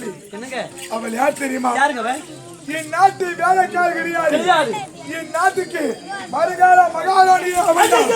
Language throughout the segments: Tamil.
சொல்லி. என்னங்க? அவள் யார் தெரியுமா? என் நாட்டு வேலைக்கார கிடையாது என் நாட்டுக்கு வருகால மகாராணி அவள் தான்.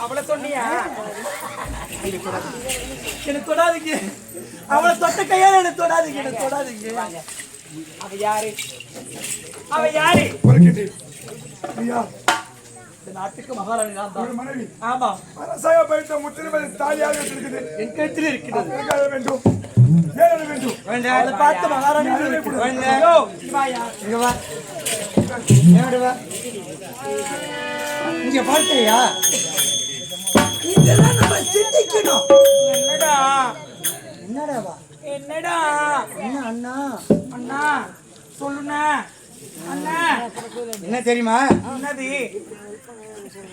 அவளை சொன்னியா எனக்கு தொடாதீங்க. அவளை தொட்ட கையால எனக்கு தொடாதீங்க எனக்கு தொடாதீங்க. அவ யாரு? அவ யாரு. ஐயா, இந்த நாட்டுக்கு மகாராணி தான். மனைவி. ஆமா. பயிற்ற முத்திரமதி தாலியாக இருக்குது என் கழுத்தில் இருக்கிறது. வேண்டும். வேண்டும். பார்த்து மகாராணி இருக்கு. ஐயோ, வாயா. இங்க வா. என்னோட வா இங்க பார்த்தையா இதெல்லாம் நம்ம சிந்திக்கணும். என்னடா? என்னடா என்னடா? என்ன அண்ணா? அண்ணா சொல்லுண்ணா. அண்ணா. என்ன தெரியுமா? என்னது?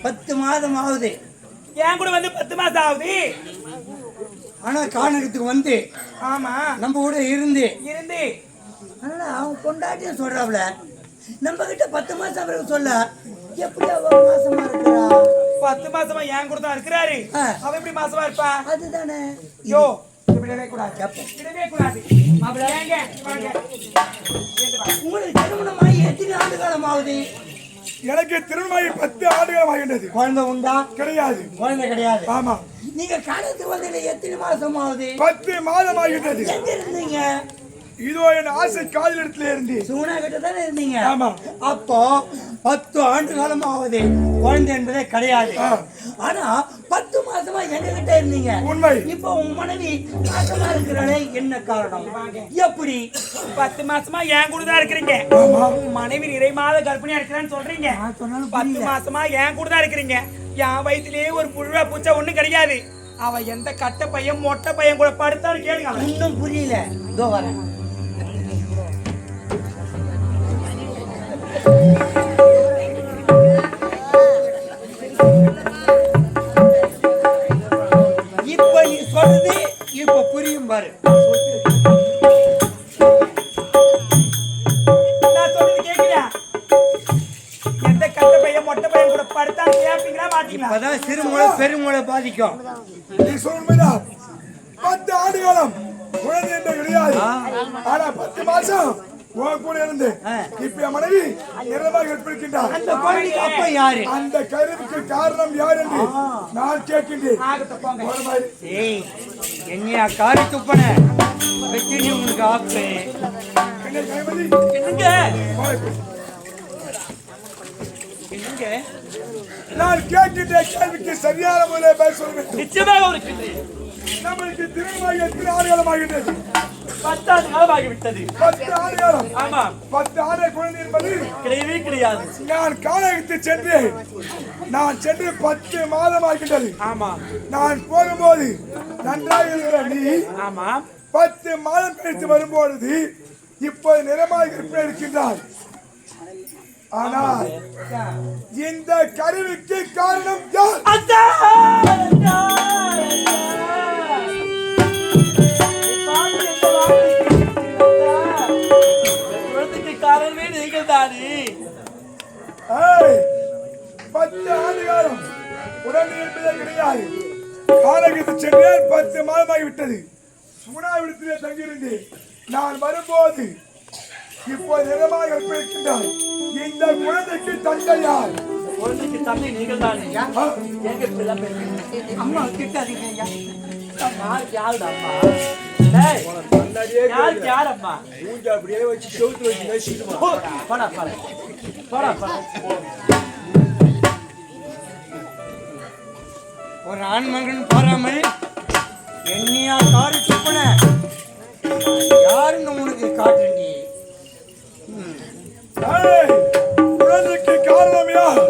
பத்து மாதம் ஆகுது. என் கூட வந்து பத்து மாசம் ஆகுது? ஆனா காணகத்துக்கு வந்து ஆமா. நம்ம கூட இருந்து. இருந்து. ஆனா அவன் கொண்டாட்டியும் சொல்றாப்ல. நம்ம கிட்ட பத்து மாசம் அவருக்கு சொல்ல. எப்படி அவ மாசமா இருக்கிறா? பத்து மாசமா என் கூட தான் இருக்கிறாரு. அவ எப்படி மாசமா இருப்பா? அதுதானே. யோ விடவே கூடாது. விடவே கூடாது. உங்களுக்கு திருமணமாகி எத்தனை ஆண்டு காலம் ஆகுது? எனக்கு திருமணமாகி பத்து ஆண்டுகள் ஆகின்றது. குழந்தை உண்டா? கிடையாது. குழந்தை கிடையாது. ஆமா. நீங்க காலத்துக்கு வந்து எத்தனை மாசம் ஆகுது? பத்து மாதம் ஆகின்றது. எங்க இருந்தீங்க? இதோ என் ஆசை காதல் இடத்துல இருந்து. சுகுணா கிட்ட தானே இருந்தீங்க? ஆமா. அப்போ பத்து ஆண்டு காலம் ஆகுது குழந்தை என்பதே கிடையாது. ஆனா பத்து மாசமா எங்ககிட்ட இருந்தீங்க? உண்மை. இப்போ உன் மனைவி நாசமா இருக்கிறாளே என்ன காரணம்? எப்படி? பத்து மாசமா என் கூட தான் இருக்கிறீங்க. ஆமா. உன் மனைவி நிறை மாத கர்ப்பிணியா இருக்கிறேன்னு சொல்றீங்க. நான் சொன்னாலும் பத்து. மாசமா என் கூட தான் இருக்கிறீங்க. என் வயித்திலேயே ஒரு புழுவா பூச்சா ஒண்ணும் கிடையாது. அவ எந்த கட்ட பையன் மொட்டை பையன் கூட படுத்தாலும் கேளுங்க. இன்னும் புரியல. இதோ வரேன். பாரு. நான் சொல்றது கேக்குதா? எந்த கட்ட பையன் மொட்டை பையன் கூட படுத்தாலும் கேப்பீங்களா மாட்டீங்களா? இப்பதான் சிறுமூளை பெருமூளை பாதிக்கும். நீ பத்து ஆண்டு காலம் குழந்தை என்று கிடையாது. ஆனா பத்து மாசம் உன் கூட இருந்து. இப்ப என் மனைவி நிறமாக இருக்கின்றார் அந்த குழந்தைக்கு அப்ப யாரு? அந்த கருவுக்கு காரணம் யார் என்று நான் கேட்கின்றேன். என்னையா காரி துப்பன? வெற்றி உனக்கு ஆப்பு. என்னங்க. என்னங்க? நான் கேட்கின்ற கேள்விக்கு சரியான முறையில் வேண்டும் நிச்சயமாக கிளி நம்மளுக்கு திருமணமாக எத்தனை ஆண்டுகாலம் ஆகின்றது பத்தாண்டு காலம் ஆகிவிட்டது பத்து ஆண்டுகாலம் ஆமா. பத்து ஆண்டு குழந்தை என்பது கிடையவே கிடையாது. நான் காலகத்து சென்று நான் சென்று பத்து மாதம் ஆகின்றது ஆமா. நான் போகும்போது நன்றாக இருக்கிற நீ ஆமா. பத்து மாதம் கழித்து வரும்பொழுது இப்போது நிறமாக இருப்ப இருக்கின்றாய். ஆனால் இந்த கருவிக்கு காரணம் யார்? கிடையாது காலகத்து சென்றேன் பத்து மாதமாகி விட்டது. சுனாவிடத்திலே தங்கியிருந்தேன். நான் வரும்போது இப்போ நிறமாக இருக்கின்றாய் இந்த குழந்தைக்கு தந்தை யார்? குழந்தைக்கு தந்தை நீங்கள் தானே அம்மா திட்டாதீங்க. ஐயா. யாருக்கு யாருடா அம்மா டேய், யாருக்கு யார் அம்மா போ, போடா போடா. போடா போடா. ஒரு ஆண்மகன் பாராமல் என்னையா காரி துப்பன யாருன்னு உனக்கு காட்டு நீ குழந்தைக்கு காரணம் யார்?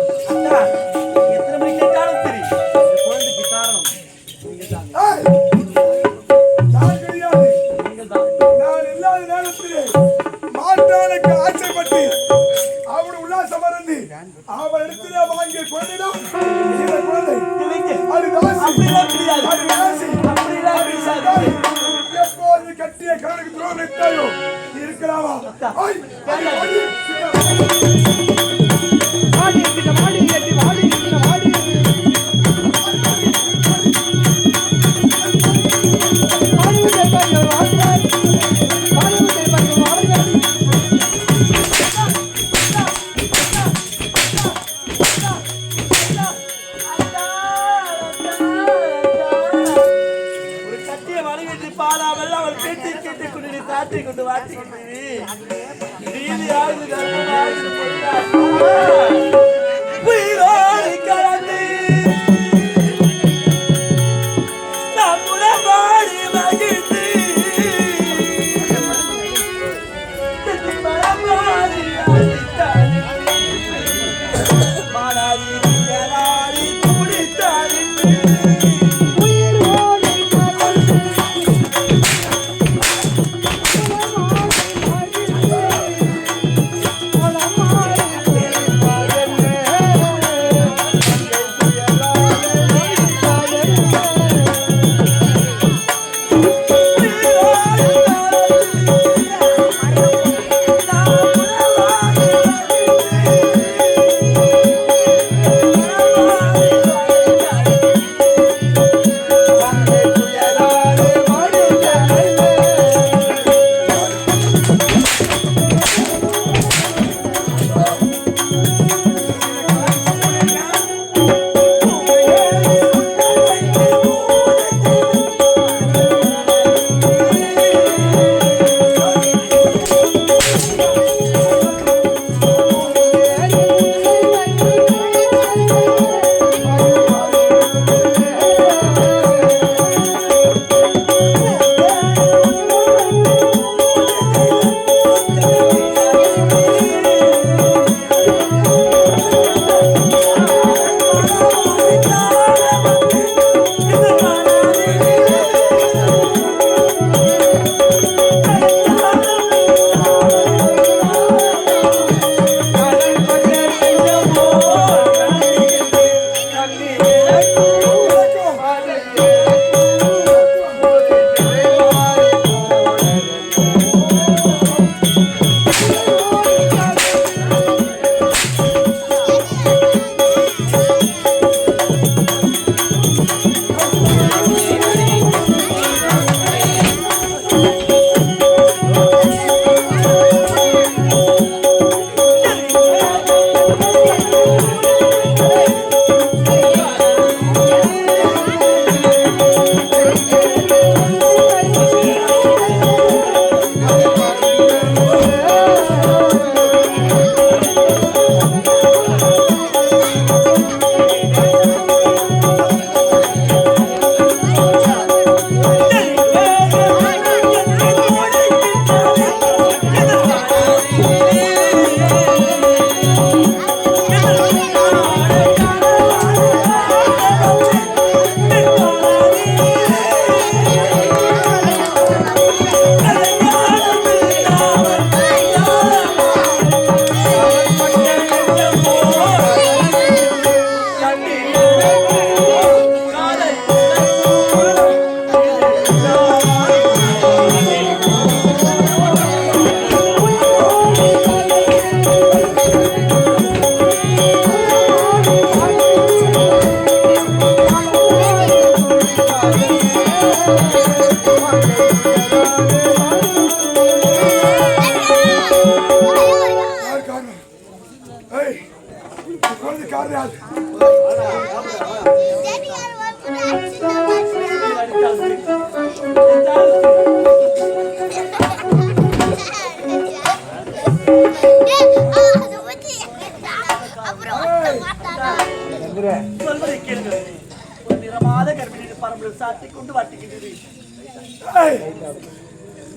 ஏய்,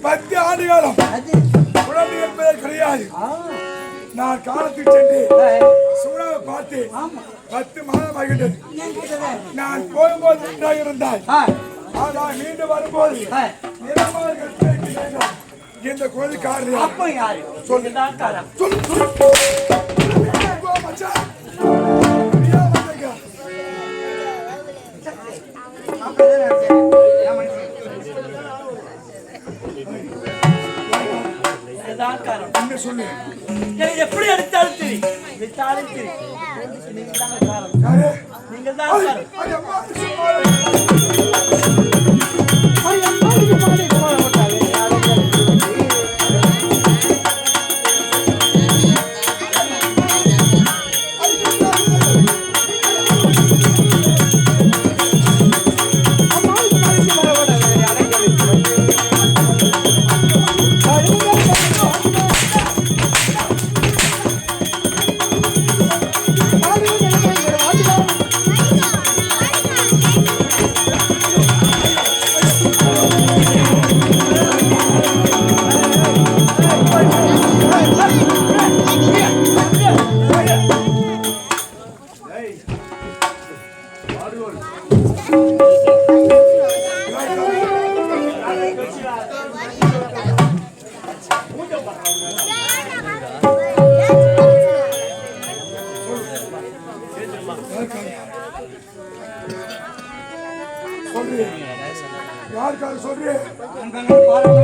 பத்து ஆண்டு காலம் அது குழந்தை என்பதே கிடையாது. நான் காலத்துக்கு சென்று பத்து மாதம் ஆகிட்டது? நான் போகும்போது நன்றாக இருந்தாய் ஆனால் மீண்டும் வரும்போது. இந்த குழந்தை காரியம் அப்ப யாரு? சொல்லுதான் காரணம். சொல்லு. எப்படி எடுத்தாலும் சரி. விட்டாலும் சரி. நீங்க தான் காரணம் நீங்கள் தான் காரணம் பாருங்க,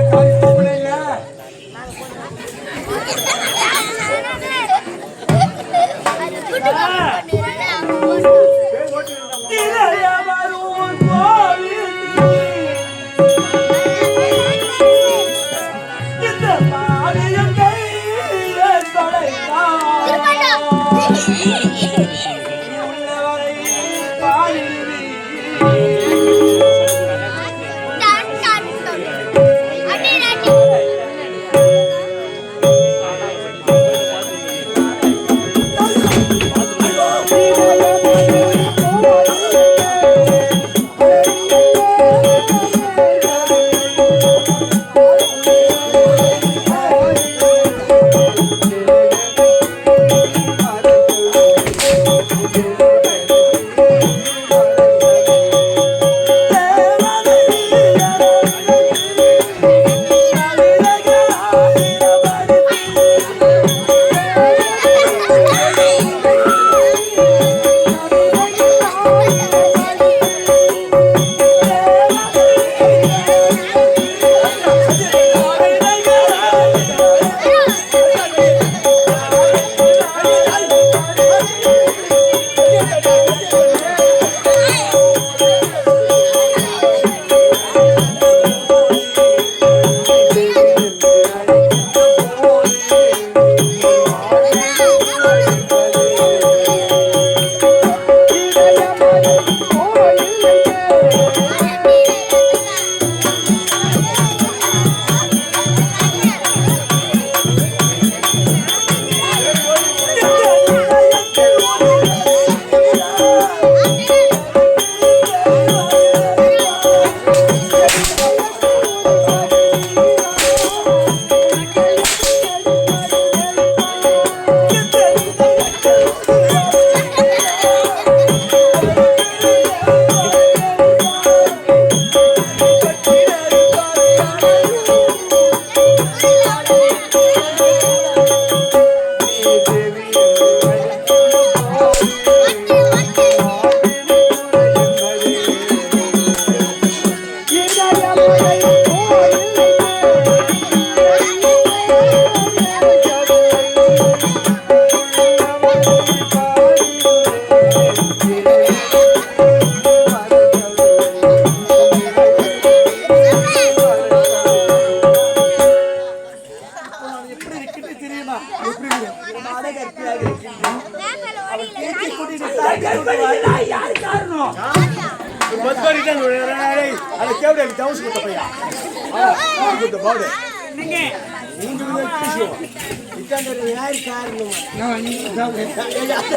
yeah, yeah.